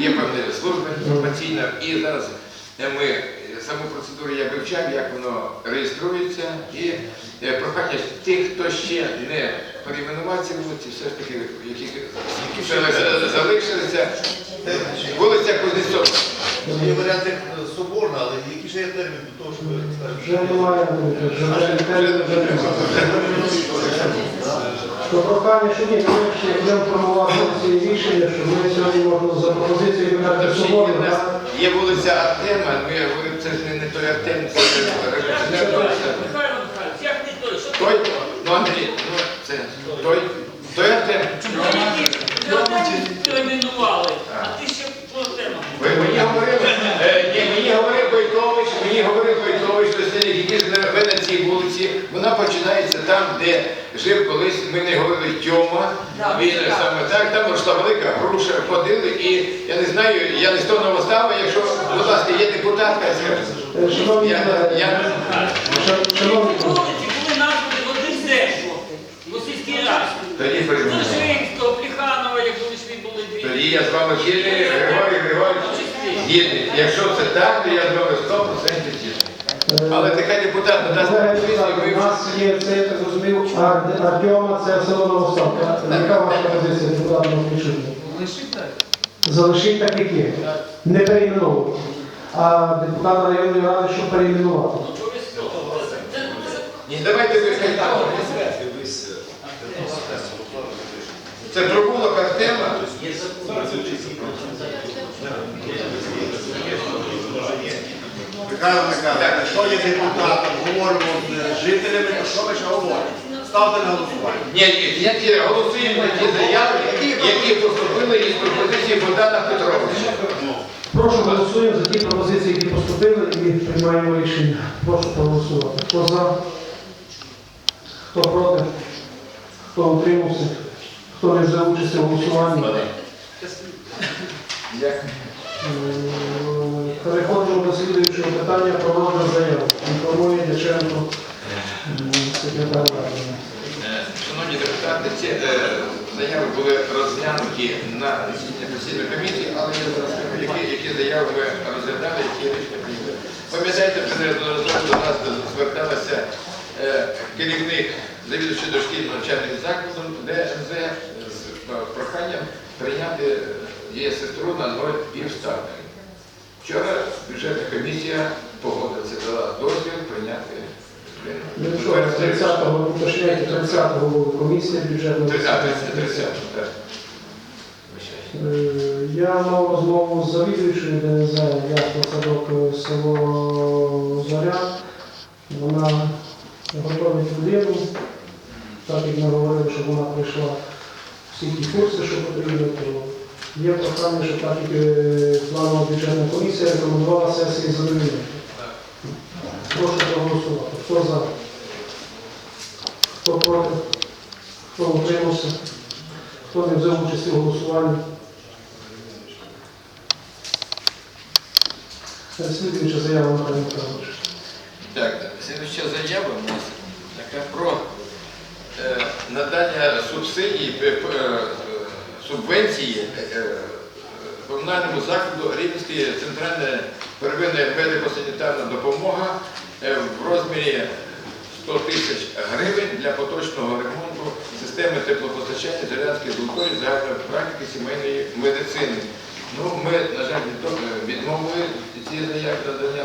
є певна служба інформаційна, і зараз е, ми е, саму процедуру я вивчав, як воно реєструється, і е, прохання тих, хто ще не перейменував ці вулиці, все ж таки, які залишилися, вулиця Кузнецова. Є варіант як соборна, але який ще є термін до того, щоб Вже немає, вже вже То прохання, що ні, ми ще будемо формувати ці рішення, що ми сьогодні можемо за пропозицією вибрати Тобто, собору. у нас є вулиця Артема, ми говоримо, це ж не, не той Артем, це революціонер. Михайло Михайлович, як не той? Що Той, ну Андрій, ну це той, той Артем. Ну, які Артемів перейменували, а ти ще про тему. Ви мені говорили, е, ні, мені говорив Войтович, мені говорив Войтович, дослідник, який живе на цій вулиці. Вона починається там, де жив колись, ми не говорили Тьома. Він саме так, там росла велика груша, ходили, і я не знаю, я не з того новостава, якщо, будь ласка, є депутатка. Е, Шановні Я, колеги, я, ша- шановні колеги, були названі в один в російській раді. тоді перейменував. Зажинського, Плеханова, як вони ж були дві. Тоді я з вами згідний, Григорій Григорійович, згідний. Якщо це так, то я з вами 100% згідний. Але нехай депутат пропозицію, депутати, у нас є, це я так зрозумів, Ар- Артема, це село Новоставка. Яка ваша позиція, депутат Миколайчук? Залишіть так, як є. Не перейменовувати. А депутат районної ради, щоб перейменувати. Ні, давайте ви так. Це прогулок Артема. Михайло Михайлович, що є депутатом, говоримо з жителями, то що ви ще говорите? Ставте на голосування. Ні, ні, які голосуємо на ті заяви, які поступили із пропозиції Богдана Петровича. Прошу голосуємо за ті пропозиції, які поступили, і приймаємо рішення. Прошу проголосувати. Хто за? Хто проти? Хто утримався? Хто не взяв участь у голосуванні? Переходимо до слідуючого питання про розгляд заяв. Інформує Дяченко, Шановні депутати, ці е, заяви були розглянуті на засіданні комісії, але я зараз скажу, які, які заяви ми розглядали, які рішення прийняли. Пам'ятаєте, вже неодноразово до нас зверталася е, керівник завідувача дошкільним навчальним закладом ДНЗ з е, проханням прийняти її сестру на ноль півставки. Вчора бюджетна комісія погодилася, дала дозвіл прийняти. Ну що, 30-го, уточняйте, 30-го комісія бюджетна. 30, 30, так. Е, Я мав розмову з завідуючою ДНЗ, ясно садок е, село Зоря. Вона готовить людину, так як ми говорили, щоб вона пройшла всі ті курси, що потрібно, є прохання, що так як е, планова бюджетна комісія рекомендувала сесії задовільнити. Прошу проголосувати. Хто за? Хто проти? Хто утримався? Хто не взяв участь у голосуванні? Слідуюча заява Михайло Михайлович. Так, слідуюча заява у нас така про е, надання субсидій, е, е, субвенції комунальному закладу Рівненської центральна первинна медико-санітарна допомога е, в розмірі 100 тисяч гривень для поточного ремонту системи теплопостачання Зорянської золотої загальної практики сімейної медицини. Ну, ми, на жаль, відмовили ці заяви надання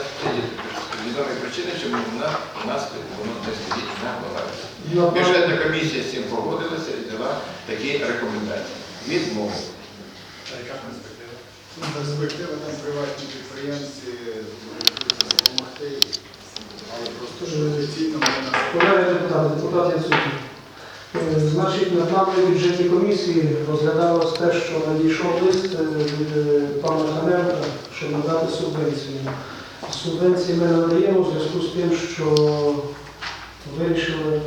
відомої причини, що вона у нас воно не стоїть на балансі. На Бюджетна комісія з цим погодилася і дала такі рекомендації. Відмовили. Перспектива там приватні підприємці допомогти, але просто депутати. Е, Значить, на плановій бюджетній комісії розглядалось те, що надійшов лист е, від е, пана Ханенка, щоб надати субвенцію. Субвенції ми надаємо в зв'язку з тим, що вирішили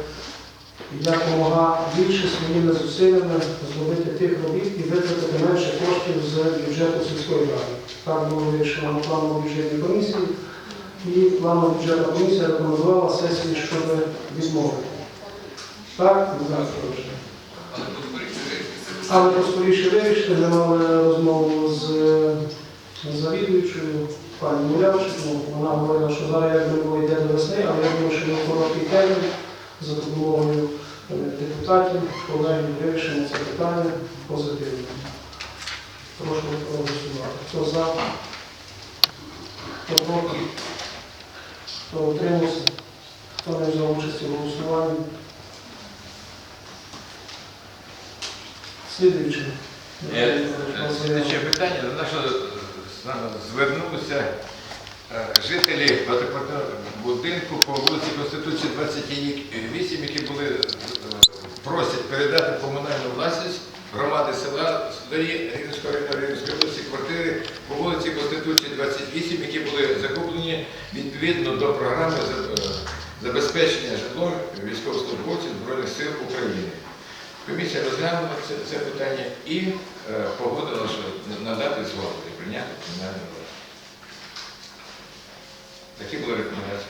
якомога більше своїми зусиллями зробити тих робіт і витратити менше коштів з бюджету сільської ради. Так було вирішено на плановій бюджетній комісії. І планова бюджетна комісія рекомендувала сесії, щоб відмовити. Так, Петрович? Але поскоріше вирішити, ми мали розмову з завідуючою пані Мулявчику. Вона говорила, що зараз як йде до весни, але я думаю, що на короткий термін за допомогою депутатів, колегів вирішимо це питання позитивно. Прошу проголосувати. Хто за? Хто проти? Хто утримався? Хто не взяв участі в голосуванні? Слідуюче. Е, питання, до нашого е, звернулися е, жителі багатоквартирного будинку по вулиці Конституції 28, які були передати комунальну власність громади села Сударі Рівненського району Рівненської області квартири по вулиці Конституції 28, які були закуплені відповідно до програми е, забезпечення житлом військовослужбовців Збройних сил України. Комісія розглянула це, це питання і е, погодила, що надати згоду і прийняти комунальну власність. Такі були рекомендації.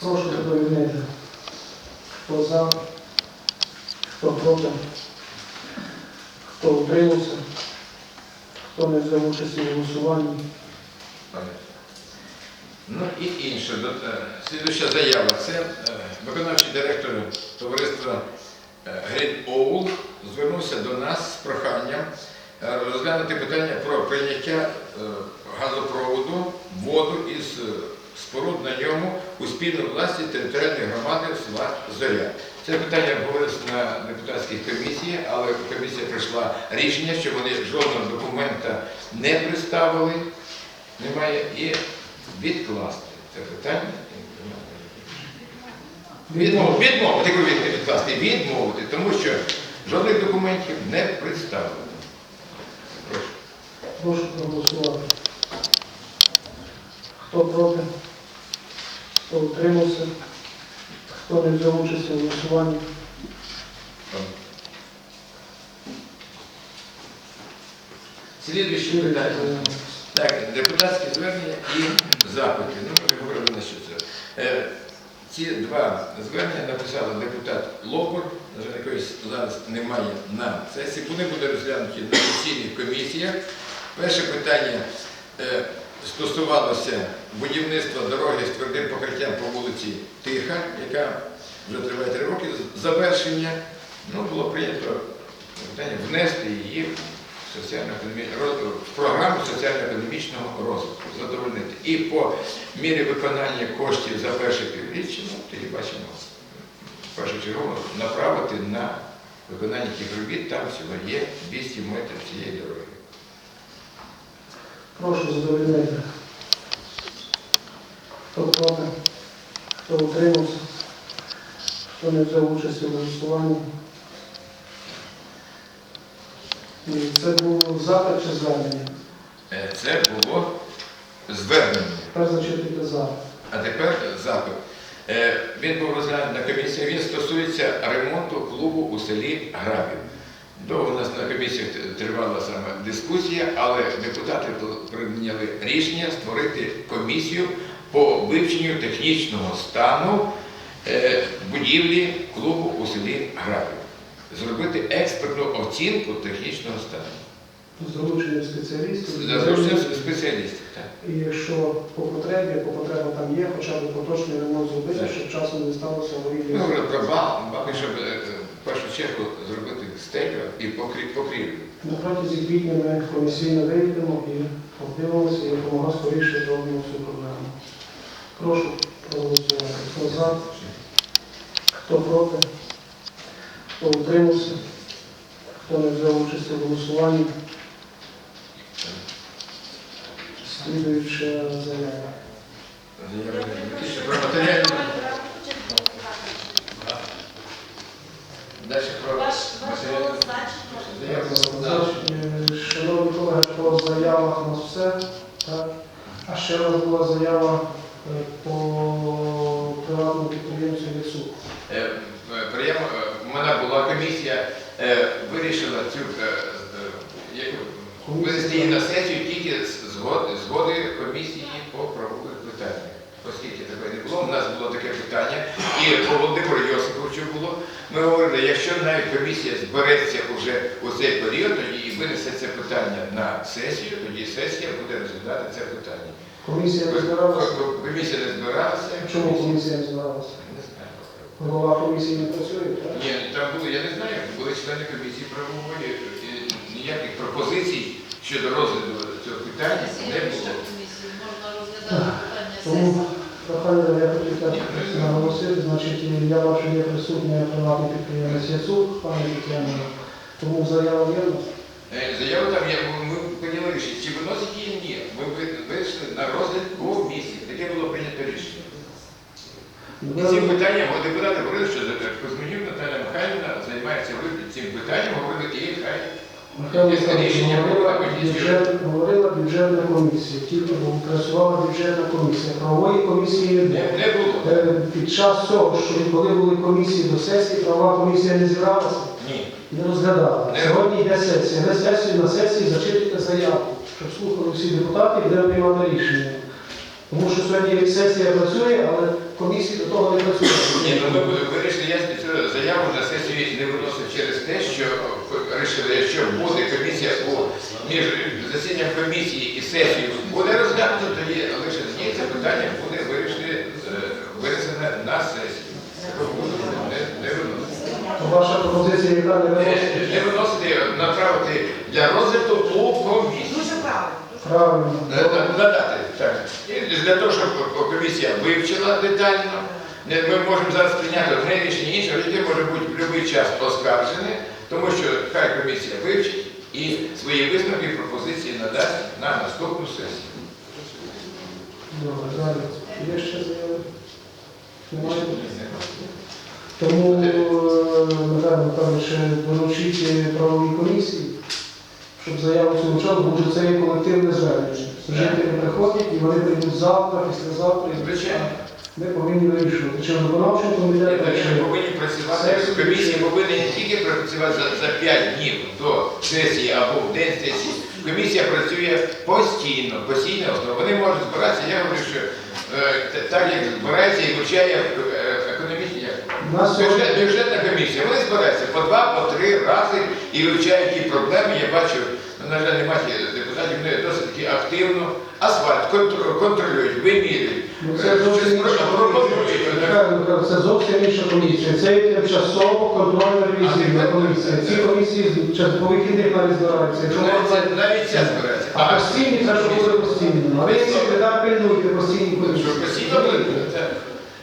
Прошу доповідати. Хто за? Хто проти? Хто утримався? Хто не взяв участі в голосуванні? Ну і інше. Е, Слідуюча заява. Це е, виконавчий директор товариства е, Грін Оул звернувся до нас з проханням розглянути питання про прийняття газопроводу, воду із споруд на ньому у спільну власність територіальної громади села Зоря. Це питання обговорилось на депутатській комісії, але комісія прийшла рішення, що вони жодного документа не представили, немає, і відкласти це питання. Відмовити, відмовити, відкласти, відмовити, тому що жодних документів не представлено. Прошу. Прошу проголосувати. Хто проти? Хто утримався? Хто не взяв участі в голосуванні? Слідуюче питання. Так, депутатські звернення і запити. Ну, ми говорили на що це. Е, Ці два звернення написали депутат Локур, на жаль, якоїсь зараз немає на сесії. Вони будуть розглянуті на сесійних комісіях. Перше питання е, стосувалося будівництва дороги з твердим покриттям по вулиці Тиха, яка вже триває три роки завершення. Ну, було прийнято внести її в соціально-економі- в програму соціально-економічного розвитку, задовольнити. І по мірі виконання коштів за перше півріччя, ну, тоді бачимо, першочергово направити на виконання тих робіт, там всього є 200 метрів цієї дороги. Прошу задовольнити. Хто проти? Хто утримався? Хто не взяв участі в голосуванні? І Це був запит чи звернення? Е, Це було звернення. Тепер зачитуйте запит. А тепер запит. Е, Він був розглянутий на комісії, він стосується ремонту клубу у селі Грабів. Довго у нас на комісіях тривала саме дискусія, але депутати прийняли рішення створити комісію по вивченню технічного стану е, будівлі клубу у селі Грабів. Зробити експертну оцінку технічного стану. З залученням спеціалістів. Залучення спеціалістів. так. І якщо по потребі, по потребам там є, хоча б поточний ремонт зробити, Так. щоб часом не сталося Ми аварійних. про баки, щоб е, в першу чергу зробити стелю і покрі- покрівлю. На протязі квітня ми комісійно вийдемо і подивимося, і якомога скоріше зробимо цю проблему. Прошу проголосувати. Хто за, хто проти, хто утримався, хто не взяв участь у голосуванні. Слідуюча заява. Більше Про матеріальну. Далі про Ваш, ваш матеріальну. голос значить, заяву. Е, Шановні колеги, по заявах у нас все. Так. А ще раз була заява е, по приватному підприємцю ЛІСУ. Е, е, Приємно, е, у мене була комісія, е, вирішила цю е, е, як- винести її на сесію тільки з згоди, згоди комісії по правових питаннях. Оскільки такої не було, у нас було таке питання, і по Володимиру Йосиповичу що було. Ми говорили, якщо навіть комісія збереться вже у цей період тоді і винесе це питання на сесію, тоді сесія буде розглядати це питання. Комісія не збиралася. Комісія не збиралася. Чому комісія не збиралася? Не знаю. Голова комісії не працює, так? Ні, там були, я не знаю, були члени комісії правової, ніяких пропозицій щодо розгляду цього питання не було. Можна розглядати питання Тому сесії. прохання я хотів так наголосити, значить, я бачу, є присутня приватний підприємець Яцук, пані Тетяна. Тому заява є. Е, Заяву там я, ми прийняли рішення, чи виносить її ні. Ми вийшли на розгляд комісії. Таке було прийнято рішення. І цим питанням от депутати говорили, що Кузьминюк Наталя Михайлівна займається цим питанням, говорили, і хай. Говорила бюджет, говорила бюджетна комісія, тільки працювала бюджетна комісія. Правової комісії не було. Е, Під час цього, що коли були комісії до сесії, правова комісія не зібралася, Ні. не розглядала. Не. Сьогодні йде сесія. Ви сесію на сесії зачитуєте заяву, щоб слухали всі депутати і приймати рішення. Тому що сьогодні сесія працює, але комісії до того не працює. Ні, ну ми вирішили, я цю заяву на сесію не виносив через те, що вирішили, якщо буде комісія у між засіданням комісії і сесією буде розглянуто, тоді лише з ній це питання буде вирішене, е, винесене на сесію. Не, не виносити. Ваша пропозиція, яка не Не, виносить? не виносити, направити для розгляду у комісію. Дуже правильно. Правильно. Е, Надати, так. І для того, щоб комісія вивчила детально, ми можемо зараз прийняти одне рішення інше, яке може бути в будь-який час оскаржене, тому що хай комісія вивчить і свої висновки і пропозиції надасть на наступну сесію. Добре, далі. Є ще заяви? Немає? Тому, Михайло Михайлович, доручіть правовій комісії, щоб заяву вчора, тому що це є колективне звернення. Жителі приходять і вони прийдуть завтра, післязавтра. Звичайно. Ми повинні вирішувати, чи виконавчим комітетом, Ми повинні працювати, комісія повинна не тільки працювати за, за 5 днів до сесії або в день сесії. Комісія працює постійно, постійно. Вони можуть збиратися. Я говорю, що е, так як збирається і вивчає е, економічні. як У нас сьогодні- Бюджет, бюджетна комісія, вони збираються по два, по три рази і вивчають ті проблеми. Я бачу, ну, на жаль, немає депутатів, вони досить таки активно асфальт контр- контролюють, вимірюють. Ну, е, Це зовсім інша комісія. Це є тимчасово контрольна ревізійна комісія. Ці комісії час- по вихідних навіть збираються. Навіть ця- Навіть ця збирається. а постійні, це що буде постійно. Але секретар пильнуйте постійні комісії. постійно.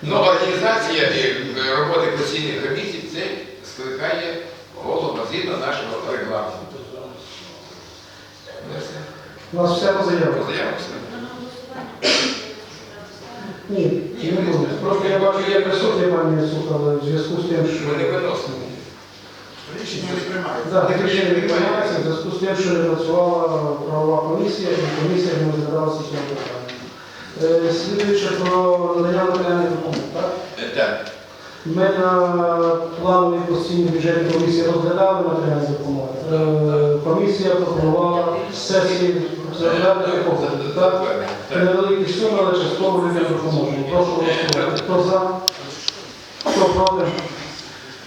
Ну, організація е, роботи постійних комісій це скликає голова згідно нашого регламенту. У нас все по заявах. Ні, не буде. Просто я бачу, є присутні пані але в зв'язку з тим, що... Ми не виносимо. Рішення не приймається. Так, таке рішення не приймається в зв'язку з тим, що не працювала правова комісія, і комісія не розглядалася Слідуючи про надання матеріальних допомог, так? Е, Так. Ми на плановій постійній бюджетній комісії розглядали матеріальні допомоги. Е, Комісія пропонувала сесії розглядати? Це невеликі суми, але частково люди допоможемо. Прошу голосувати. Хто за? Хто проти?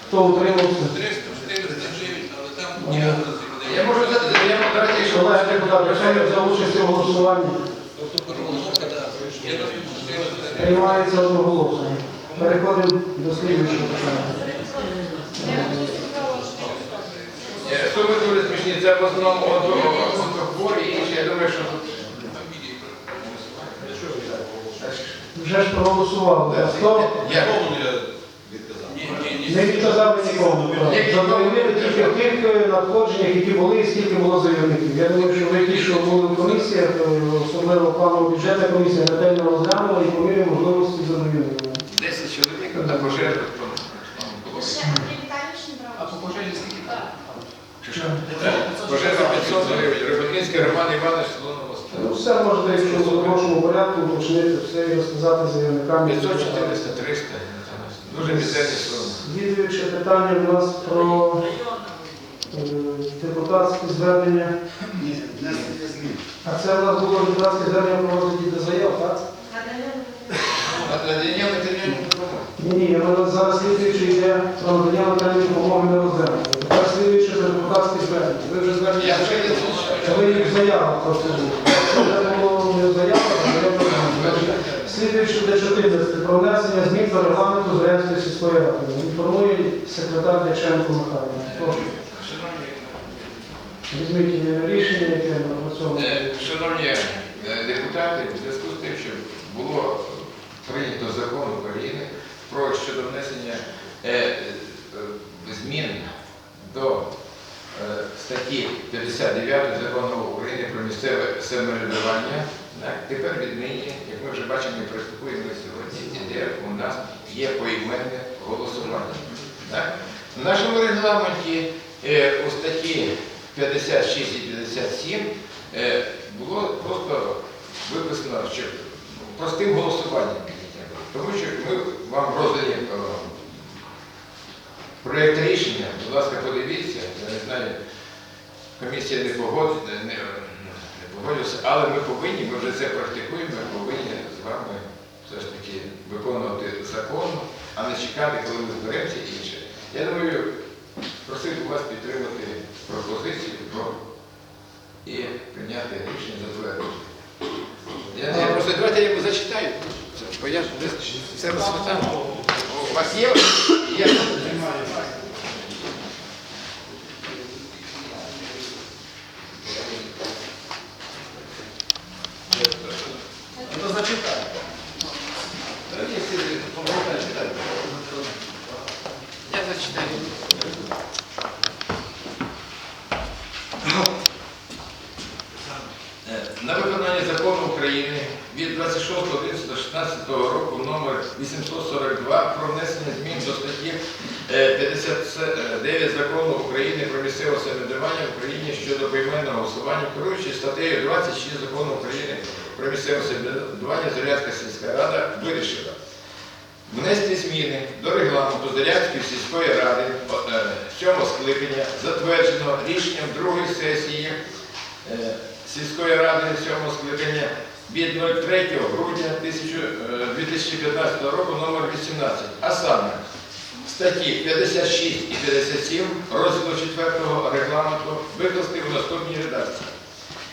Хто утримався? 399, але там Я можу дати заяву, давайте, якщо Колеги депутати, просимо за участь у голосуванні. Приймається одноголосно. Переходимо до слідуючого питання. Е, Суми дуже смішні, це в основному онкохворі і інші, я думаю, що Вже ж проголосували. А Хто? Я. Не відказали нікому. Задовольнили тільки в тих е, надходженнях, які були, і скільки було заявників. Я думаю, що ви ті, що були в комісіях, е, особливо планова бюджетна комісія, ретельно розглянула і по мірі можливості задовольнили. 10 чоловік на брав. А по пожежі скільки? Чи що? Пожежа 500 гривень. Рибакинський Роман Іванович. Ну, все можна, якщо в робочому порядку, уточнити все і розказати заявникам. 500, 400, 300. Дуже мізерні суми. Слідуюче питання в нас про е, депутатське звернення. Ні, внесення змін. А це в нас було депутатське звернення про розгляді до заяв, так? Надання матеріальної допомоги. Ні, ні, вона зараз слідуючи йде про надання матеріальної допомоги на розглянення. Тепер слідуючи за депутатські звернення. Ви вже звернення. Я вже не. Ви їх заява просто 14 про внесення змін до регламенту Зеленської сільської ради. Інформує секретар Дяченко Михайло. Візьміть рішення, яке цьому. Е, Шановні е, депутати, в зв'язку з тим, що було прийнято закон України про щодо внесення е, е, змін до е, статті 59 закону України про місцеве самоврядування, так, тепер віднині, як ми вже бачимо і практикуємо сьогодні, іде у нас є поіменне голосування. Так? В нашому регламенті е, у статті 56 і 57 е, було просто виписано, що простим голосуванням. Тому що ми вам роздані е, проєкт рішення, будь ласка, подивіться, я не знаю, комісія не погодить, не, не, не погодилася, але ми повинні, ми вже це практикуємо, ми повинні з вами все ж таки виконувати закон, а не чекати, коли ми зберемося інше. Я думаю, просив би вас підтримати пропозицію про і прийняти рішення затвердити. Я, я просто давайте я зачитаю. Бо я все розсвітав. У вас є? Є. Ну, зачитай. Та ні, всі помогайте читати. Я зачитаю. Е, На виконання закону України від 26.11.16 року номер 842 про внесення змін до статті е, 59 закону України про місцеве самоврядування в Україні щодо поіменного голосування, керуючи статтею 26 закону України про місцеве самоврядування Зорянська сільська рада вирішила внести зміни до регламенту Зарядської сільської ради е, сьомого скликання, затвердженого рішенням другої сесії е, сільської ради сьомого скликання від 03 грудня 1000, е, 2015 року номер 18, а саме статті 56 і 57 розділу 4 регламенту викласти в наступній редакції.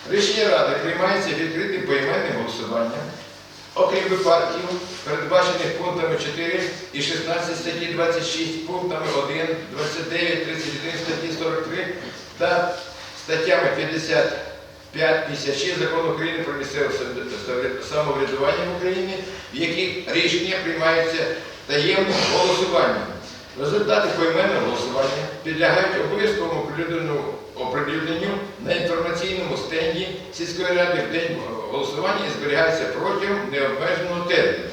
Рішення Ради приймається відкритим поіменним голосуванням, окрім випадків, передбачених пунктами 4 і 16 статті 26, пунктами 1, 29, 31 статті 43 та статтями 55, 56 Закону України про місцеве самоврядування в Україні, в яких рішення приймаються таємним голосуванням. Результати поіменного голосування підлягають обов'язковому оприлюдненню- на інформаційному стенді сільської ради в день голосування і зберігаються протягом необмеженого терміну.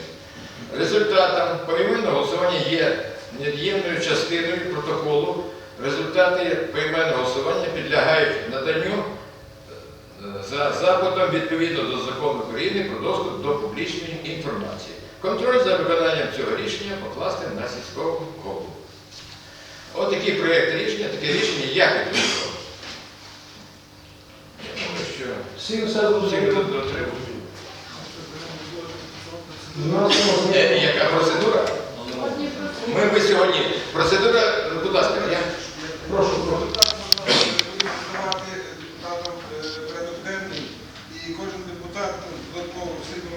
Результатом поіменного голосування є невід'ємною частиною протоколу. Результати поіменного голосування підлягають наданню за запитом відповідно до закону України про доступ до публічної інформації. Контроль за виконанням цього рішення покласти на сільського голову. Ось такий проєкт рішення, таке рішення я підтримував. Я думаю, що Всім все у Е, Яка процедура? Ми, ми сьогодні. Процедура, будь ласка, я. Прошу, прошу. Давати депутатам е, порядок денний, і кожен депутат ну, додатково слідом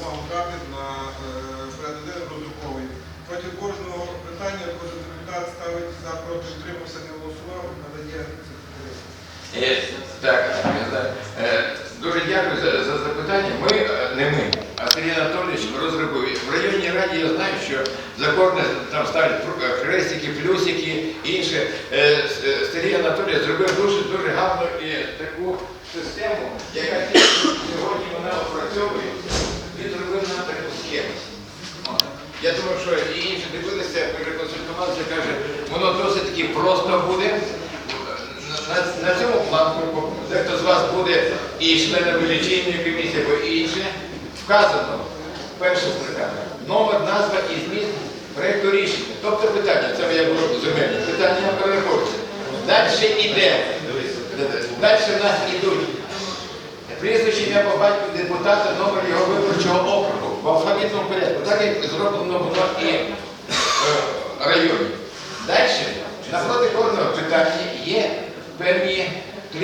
увагу брати на е, порядок денний роздруковий. Проти кожного питання кожен депутат ставить за проти утримався, не голосував, надає секретарю. Е, Так, я знаю. Е, Дуже дякую за, за запитання. Ми, е, не ми, а Сергій Анатолійович розробив. В районній раді я знаю, що за кожне там ставлять е, хрестики, плюсики, інше. Е, С- е, Сергій Анатолійович зробив дуже дуже гарну і таку систему, яка сьогодні вона опрацьовує. Він зробив нам таку схему. От. Я думаю, що і інші дивилися, переконсультувалися, каже, воно досить таки просто буде. На, на цьому планку, дехто з вас буде і членом лічильної комісії або інше, вказано перше строками, номер, назва і зміст проєкту рішення. Тобто питання, це я буду земельне, питання перераховці. Далі йде, далі в нас йдуть прізвище ім'я по батьку депутата, номер його виборчого округу в алфавітному порядку, так як зроблено воно і е, в районі. Далі, напроти кожного питання є певні.